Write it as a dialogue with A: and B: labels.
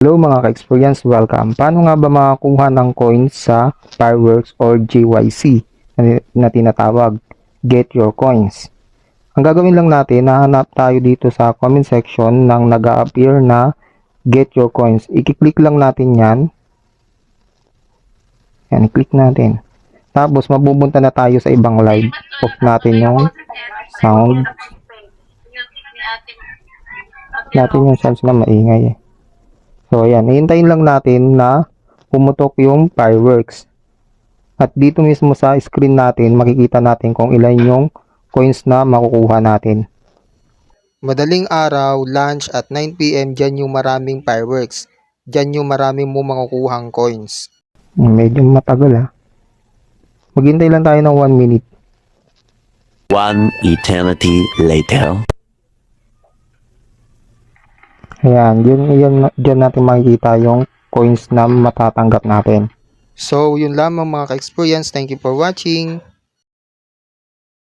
A: Hello mga ka-experience, welcome. Paano nga ba makakuha ng coins sa Fireworks or GYC na, na tinatawag? Get your coins. Ang gagawin lang natin, nahanap tayo dito sa comment section ng nag appear na Get your coins. I-click lang natin yan. Yan, i-click natin. Tapos, mabubunta na tayo sa ibang live. Off natin yung sound. Natin yung sounds na maingay eh. So, ayan. Hihintayin lang natin na pumutok yung fireworks. At dito mismo sa screen natin, makikita natin kung ilan yung coins na makukuha natin. Madaling araw, lunch at 9pm, dyan yung maraming fireworks. Dyan yung maraming mo makukuhang coins. Medyo matagal ah. Maghintay lang tayo ng 1 minute.
B: One eternity later.
A: Ayan, yun, yun, dyan natin makikita yung coins na matatanggap natin. So, yun lamang mga ka-experience. Thank you for watching.